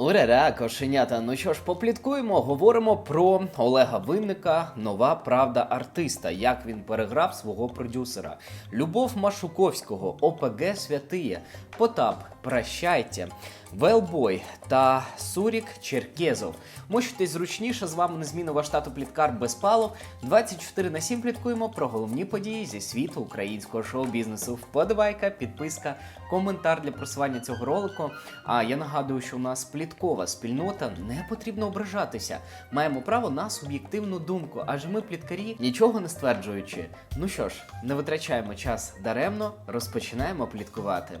Урара, кошенята. Ну що ж, попліткуємо, говоримо про Олега Винника, нова правда артиста, як він переграв свого продюсера. Любов Машуковського, ОПГ Святиє, Потап, Прощайте, Велбой та Сурік Черкезов. Мощитесь зручніше, з вами незмінно ваш тато Пліткар Безпалов. 24 на 7 пліткуємо про головні події зі світу українського шоу-бізнесу. Вподобайка, підписка, коментар для просування цього ролику. А я нагадую, що у нас пліткова спільнота, не потрібно ображатися. Маємо право на суб'єктивну думку, адже ми пліткарі, нічого не стверджуючи. Ну що ж, не витрачаємо час даремно, розпочинаємо пліткувати.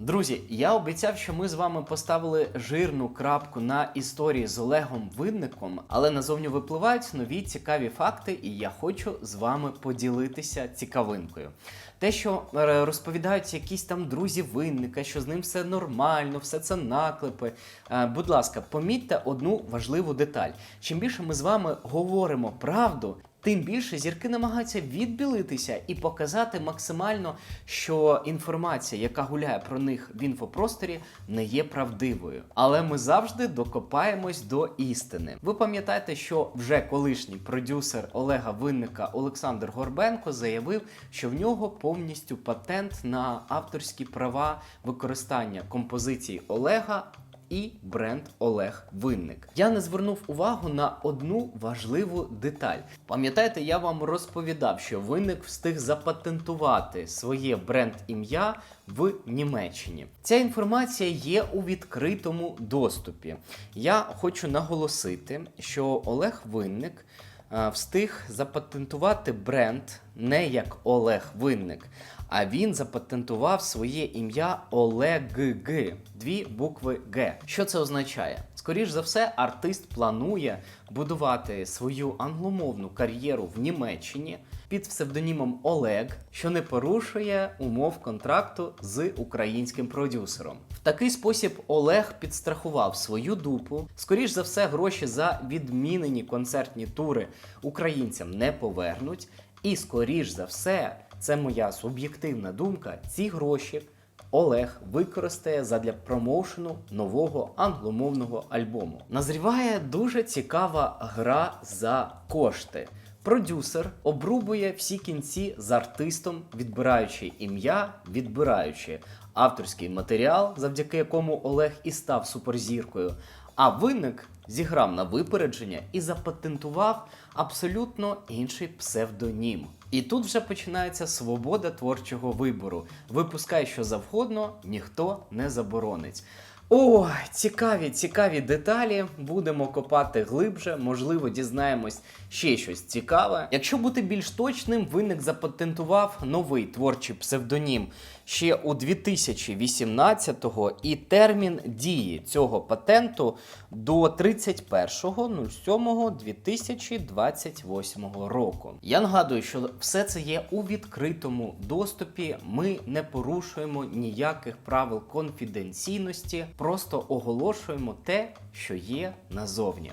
Друзі, я обіцяв, що ми з вами поставили жирну крапку на історії з Олегом Винником, але назовні випливають нові цікаві факти, і я хочу з вами поділитися цікавинкою. Те, що е, розповідають якісь там друзі винника, що з ним все нормально, все це наклепи. Е, Будь ласка, помітьте одну важливу деталь. Чим більше ми з вами говоримо правду, тим більше зірки намагаються відбілитися і показати максимально, що інформація, яка гуляє про них в інфопросторі, не є правдивою. Але ми завжди докопаємось до істини. Ви пам'ятаєте, що вже колишній продюсер Олега Винника Олександр Горбенко заявив, що в нього повністю патент на авторські права використання композицій Олега і бренд Олег Винник. Я не звернув увагу на одну важливу деталь. Пам'ятаєте, я вам розповідав, що винник встиг запатентувати своє бренд-ім'я в Німеччині. Ця інформація є у відкритому доступі. Я хочу наголосити, що Олег Винник е, встиг запатентувати бренд не як Олег Винник, а він запатентував своє ім'я Олег-Г, дві букви Г. Що це означає? Скоріш за все, артист планує будувати свою англомовну кар'єру в Німеччині під псевдонімом Олег, що не порушує умов контракту з українським продюсером. В такий спосіб Олег підстрахував свою дупу. Скоріш за все, гроші за відмінені концертні тури українцям не повернуть. І скоріш за все, це моя суб'єктивна думка. Ці гроші Олег використає задля промоушену нового англомовного альбому. Назріває дуже цікава гра за кошти. Продюсер обрубує всі кінці з артистом, відбираючи ім'я, відбираючи авторський матеріал, завдяки якому Олег і став суперзіркою. А винник зіграв на випередження і запатентував абсолютно інший псевдонім. І тут вже починається свобода творчого вибору. Випускай що завгодно, ніхто не заборонить. О, цікаві, цікаві деталі. Будемо копати глибше, можливо, дізнаємось ще щось цікаве. Якщо бути більш точним, виник запатентував новий творчий псевдонім ще у 2018-го, і термін дії цього патенту до 31.07.2028 року. Я нагадую, що все це є у відкритому доступі. Ми не порушуємо ніяких правил конфіденційності, просто оголошуємо те, що є назовні.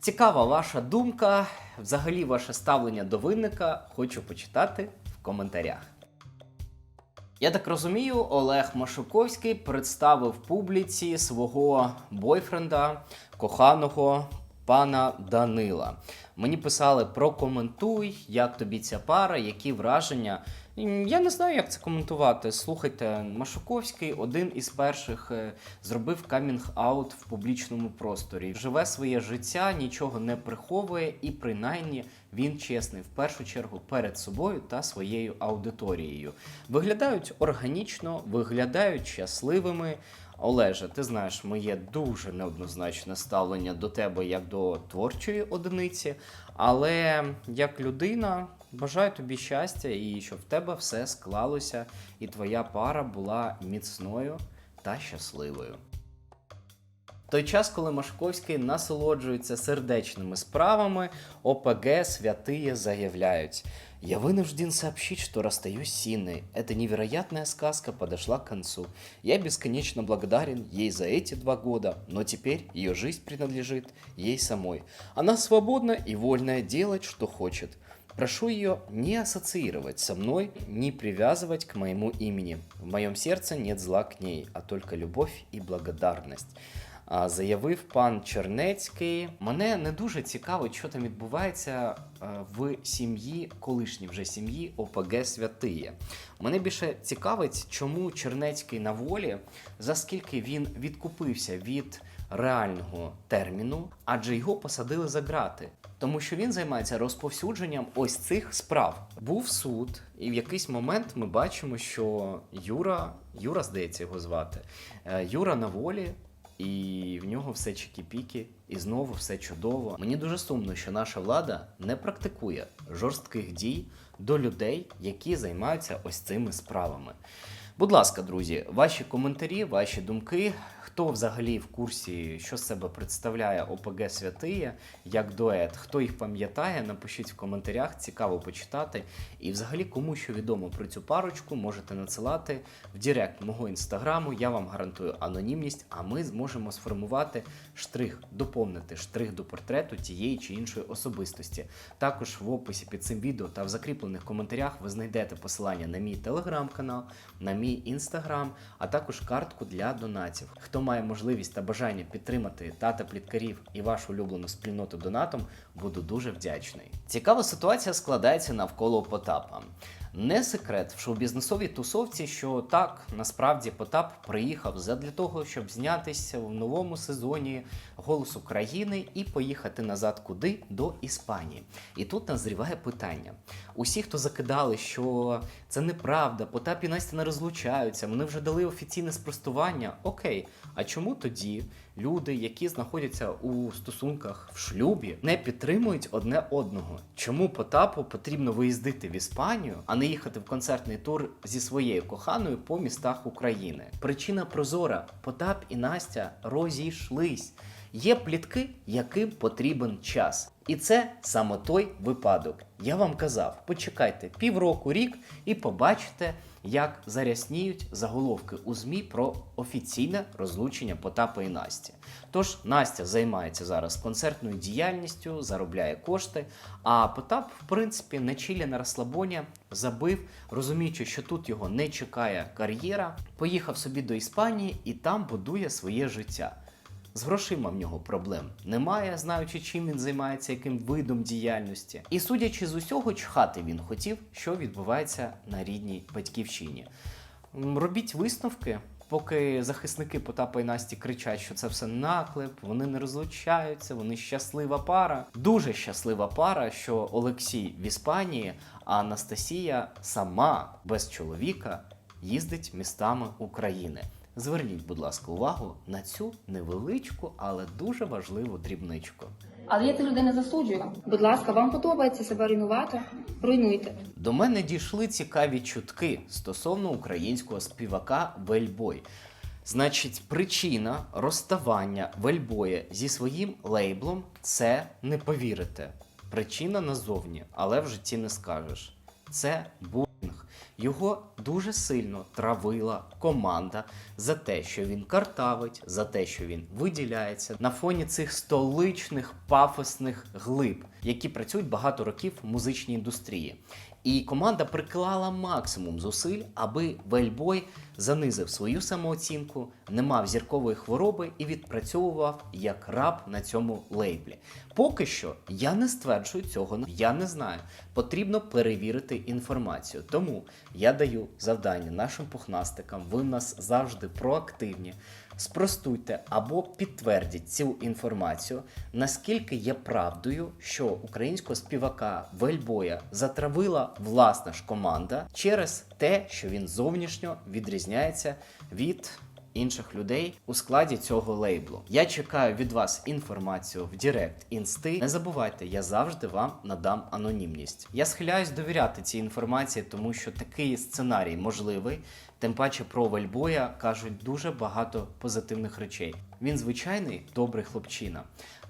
Цікава ваша думка, взагалі ваше ставлення до винника. Хочу почитати в коментарях. Я так розумію, Олег Машуковський представив публіці свого бойфренда, коханого пана Данила. Мені писали прокоментуй, як тобі ця пара, які враження. Я не знаю, як це коментувати. Слухайте, Машуковський один із перших е, зробив камінг-аут в публічному просторі. Живе своє життя, нічого не приховує, і принаймні він чесний в першу чергу перед собою та своєю аудиторією. Виглядають органічно, виглядають щасливими. Олеже, ти знаєш моє дуже неоднозначне ставлення до тебе як до творчої одиниці, але як людина бажаю тобі щастя і щоб в тебе все склалося, і твоя пара була міцною та щасливою. В той час, коли Машковський насолоджується сердечними справами, ОПГ святиє заявляють. Я вынужден сообщить, что расстаюсь с Синой. Эта невероятная сказка подошла к концу. Я бесконечно благодарен ей за эти два года, но теперь ее жизнь принадлежит ей самой. Она свободна и вольная делать, что хочет. Прошу ее не ассоциировать со мной, не привязывать к моему имени. В моем сердце нет зла к ней, а только любовь і благодарність. А, Заявив пан Чернецький. Мене не дуже цікавить, що там відбувається в сім'ї, колишній вже сім'ї ОПГ Святиє. Мене більше цікавить, чому Чернецький на волі, за скільки він відкупився від реального терміну, адже його посадили за грати. Тому що він займається розповсюдженням ось цих справ. Був суд, і в якийсь момент ми бачимо, що Юра, Юра, здається, його звати, е, Юра на волі, і в нього все чікі-піки, і знову все чудово. Мені дуже сумно, що наша влада не практикує жорстких дій до людей, які займаються ось цими справами. Будь ласка, друзі, ваші коментарі, ваші думки. Хто взагалі в курсі, що себе представляє ОПГ Святиє як дует? Хто їх пам'ятає? Напишіть в коментарях, цікаво почитати. І взагалі, кому що відомо про цю парочку, можете надсилати в Директ мого інстаграму. Я вам гарантую анонімність, а ми зможемо сформувати штрих, доповнити штрих до портрету тієї чи іншої особистості. Також в описі під цим відео та в закріплених коментарях ви знайдете посилання на мій телеграм-канал, на мій інстаграм, а також картку для донатів. Хто має можливість та бажання підтримати тата пліткарів і вашу улюблену спільноту донатом, буду дуже вдячний. Цікава ситуація складається навколо Потапа. Не секрет в шоу-бізнесовій тусовці, що так насправді Потап приїхав задля того, щоб знятися в новому сезоні Голос України і поїхати назад куди до Іспанії. І тут назріває питання: усі, хто закидали, що це неправда, Потап і Настя не розлучаються, вони вже дали офіційне спростування. Окей, а чому тоді люди, які знаходяться у стосунках в шлюбі, не підтримують одне одного? Чому Потапу потрібно виїздити в Іспанію, а не їхати в концертний тур зі своєю коханою по містах України? Причина прозора: Потап і Настя розійшлись. Є плітки, яким потрібен час. І це саме той випадок. Я вам казав, почекайте півроку, рік і побачите, як зарясніють заголовки у ЗМІ про офіційне розлучення Потапа і Насті. Тож Настя займається зараз концертною діяльністю, заробляє кошти. А Потап, в принципі, на чилі на розслабоні забив, розуміючи, що тут його не чекає кар'єра, поїхав собі до Іспанії і там будує своє життя. З грошима в нього проблем немає, знаючи, чим він займається, яким видом діяльності. І судячи з усього, чхати він хотів, що відбувається на рідній батьківщині. Робіть висновки. Поки захисники Потапа і Насті кричать, що це все наклеп, вони не розлучаються, вони щаслива пара. Дуже щаслива пара, що Олексій в Іспанії, а Анастасія сама без чоловіка їздить містами України. Зверніть, будь ласка, увагу на цю невеличку, але дуже важливу дрібничку. Але я цих людей не засуджую. Будь ласка, вам подобається себе руйнувати? Руйнуйте. До мене дійшли цікаві чутки стосовно українського співака Вельбой. Значить, причина розставання Вельбоя зі своїм лейблом це не повірите. Причина назовні, але в житті не скажеш. Це булінг. Його дуже сильно травила команда за те, що він картавить, за те, що він виділяється на фоні цих столичних пафосних глиб, які працюють багато років в музичній індустрії. І команда приклала максимум зусиль, аби Вельбой занизив свою самооцінку, не мав зіркової хвороби і відпрацьовував як раб на цьому лейблі. Поки що я не стверджую цього, я не знаю. Потрібно перевірити інформацію. Тому я даю завдання нашим пухнастикам. Ви в нас завжди проактивні. Спростуйте або підтвердіть цю інформацію, наскільки є правдою, що українського співака Вельбоя затравила власна ж команда через те, що він зовнішньо відрізняється від інших людей у складі цього лейблу. Я чекаю від вас інформацію в Директ інсти. Не забувайте, я завжди вам надам анонімність. Я схиляюсь довіряти цій інформації, тому що такий сценарій можливий. Тим паче про Вельбоя кажуть дуже багато позитивних речей. Він звичайний добрий хлопчина.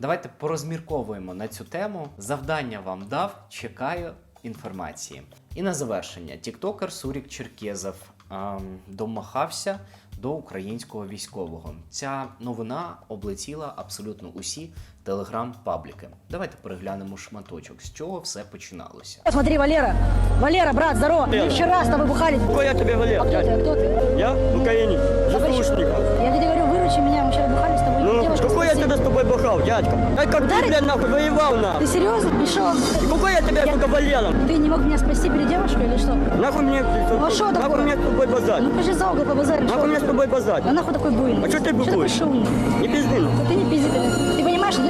Давайте порозмірковуємо на цю тему. Завдання вам дав. Чекаю інформації. І на завершення, тіктокер Сурік Черкезов ем, домахався до українського військового. Ця новина облетіла абсолютно усі телеграм-пабліки. Давайте переглянемо шматочок, з чого все починалося. Смотри, Валера. Валера, брат, здорово. Мы вчера с тобой бухали. Какой я тебе А Валер, кто ты? дядя? А кто ты? Я в Украине, заслушников. Я тебе говорю, выручи меня. Мы вчера бухали с тобой. Ну, девушка какой я спросила. тебе с тобой бухал, дядька? Да как ты, Ударить? блядь, нахуй воевал, Ты нахуй? серьезно? И что? И какой я тебе, сука, Валером? Ты не мог меня спасти перед девушкой или что? Нахуй мне, Ну, а шо нахуй такое? мне с тобой базать? Ну, пошли за угол побазарим. Нахуй что мне с ты? тобой базать? А нахуй такой буйный? А чё ты Что такой бубуешь? шумный? Не пизды, нахуй. Да ты не пизди. Ты, ты понимаешь? Иди,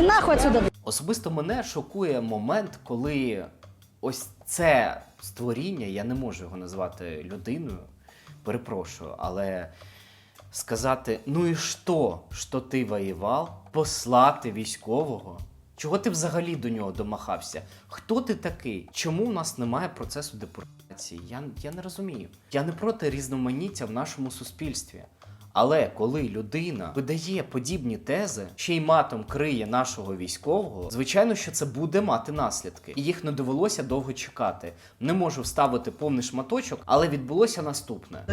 иди нахуй отсюда. Особисто мене шокує момент, коли ось це створіння, я не можу його назвати людиною, перепрошую, але сказати: ну і що, що ти воював, послати військового. Чого ти взагалі до нього домахався? Хто ти такий? Чому у нас немає процесу депортації? Я, я не розумію. Я не проти різноманіття в нашому суспільстві. Але коли людина видає подібні тези, ще й матом криє нашого військового, звичайно, що це буде мати наслідки, і їх не довелося довго чекати. Не можу вставити повний шматочок, але відбулося наступне.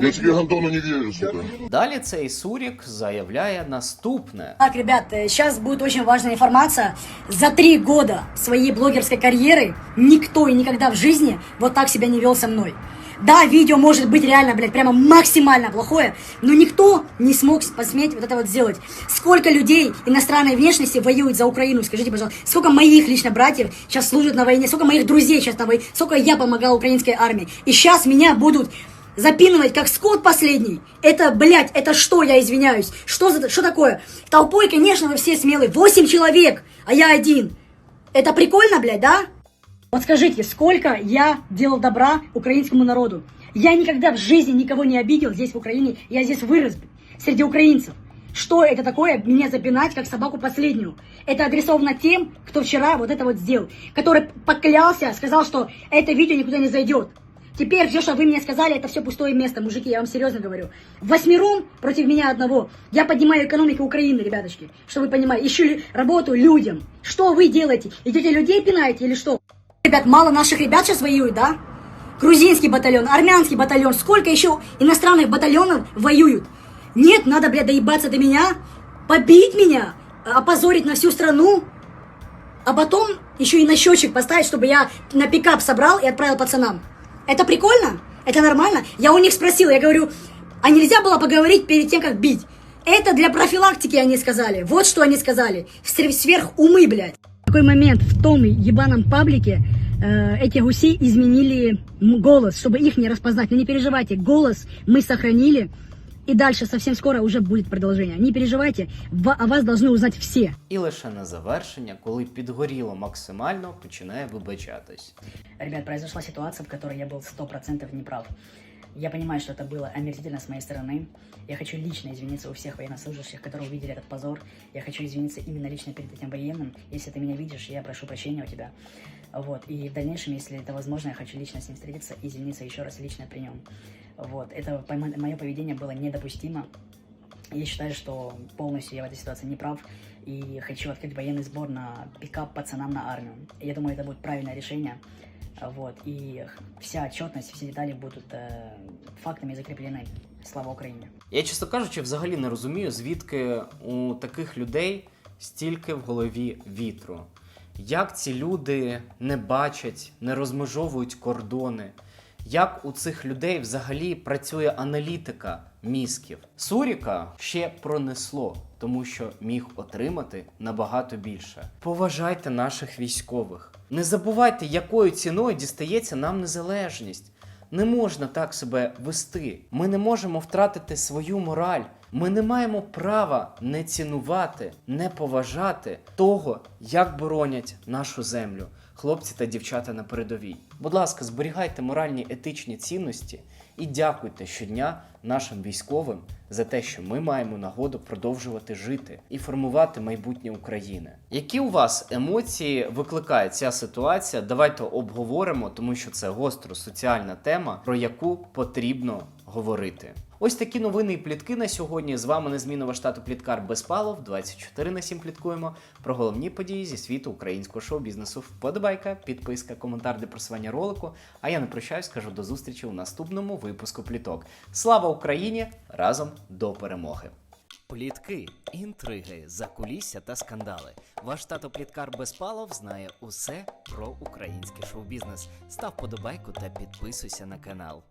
Я тебе, Антону, не верю, сука. Далі цей Сурік заявляє наступне. Так, ребят, сейчас будет очень важная информация. За три года своей блогерской карьеры никто и никогда в жизни вот так себя не вел со мной. Да, видео может быть реально, блядь, прямо максимально плохое, но никто не смог посметь вот это вот сделать. Сколько людей иностранной внешности воюют за Украину, скажите, пожалуйста. Сколько моих лично братьев сейчас служат на войне, сколько моих друзей сейчас на войне, сколько я помогал украинской армии. И сейчас меня будут запинывать как скот последний. Это, блядь, это что, я извиняюсь? Что за, что такое? Толпой, конечно, вы все смелые. Восемь человек, а я один. Это прикольно, блядь, да? Вот скажите, сколько я делал добра украинскому народу? Я никогда в жизни никого не обидел здесь, в Украине. Я здесь вырос, среди украинцев. Что это такое, меня запинать, как собаку последнюю? Это адресовано тем, кто вчера вот это вот сделал. Который поклялся, сказал, что это видео никуда не зайдет. Теперь все, что вы мне сказали, это все пустое место, мужики, я вам серьезно говорю. Восьмером против меня одного. Я поднимаю экономику Украины, ребяточки, что вы понимаете. Ищу работу людям. Что вы делаете? Идете людей пинаете или что? Ребят, мало наших ребят сейчас воюют, да? Грузинский батальон, армянский батальон. Сколько еще иностранных батальонов воюют? Нет, надо, блядь, доебаться до меня, побить меня, опозорить на всю страну, а потом еще и на счетчик поставить, чтобы я на пикап собрал и отправил пацанам. Это прикольно? Это нормально? Я у них спросила, я говорю, а нельзя было поговорить перед тем, как бить? Это для профилактики они сказали. Вот что они сказали. Свер- Сверх умы, блядь. Такой момент в том ебаном паблике э, эти гуси изменили м- голос, чтобы их не распознать. Но не переживайте, голос мы сохранили. И дальше совсем скоро уже будет продолжение. Не переживайте, ва- о вас должны узнать все. І лише на завершення, коли підгоріло максимально, починає вибачатись. Ребят, произошла ситуация, в которой я был сто процентов неправ. Я понимаю, что это было омерзительно с моей стороны. Я хочу лично извиниться у всех военнослужащих, которые увидели этот позор. Я хочу извиниться именно лично перед этим военным. Если ты меня видишь, я прошу прощения у тебя. Вот. И в дальнейшем, если это возможно, я хочу лично с ним встретиться и извиниться еще раз лично при нем. Вот. Это мое поведение было недопустимо. Я считаю, что полностью я в этой ситуации не прав и хочу открыть военный сбор на пикап пацанам на армию. Я думаю, это будет правильное решение. Вот. И вся отчетность, все детали будут э, фактами закреплены. Слава Украине! Я, чесно кажучи, взагалі не розумію, звідки у таких людей стільки в голові вітру. Як ці люди не бачать, не розмежовують кордони, як у цих людей взагалі працює аналітика мізків. Суріка ще пронесло, тому що міг отримати набагато більше. Поважайте наших військових. Не забувайте, якою ціною дістається нам незалежність. Не можна так себе вести. Ми не можемо втратити свою мораль. Ми не маємо права не цінувати, не поважати того, як боронять нашу землю, хлопці та дівчата на передовій. Будь ласка, зберігайте моральні етичні цінності і дякуйте щодня нашим військовим за те, що ми маємо нагоду продовжувати жити і формувати майбутнє України. Які у вас емоції викликає ця ситуація? Давайте обговоримо, тому що це гостро соціальна тема, про яку потрібно говорити. Ось такі новини і плітки на сьогодні. З вами незмінного штату Пліткар Безпалов. 24 на 7 пліткуємо про головні події зі світу українського шоу-бізнесу. Вподобайка, підписка, коментар для просування ролику. А я не прощаюсь, кажу до зустрічі у наступному випуску пліток. Слава Україні! Разом до перемоги! Плітки, інтриги, закулісся та скандали. Ваш тато Пліткар Безпалов знає усе про український шоу-бізнес. Став подобайку та підписуйся на канал.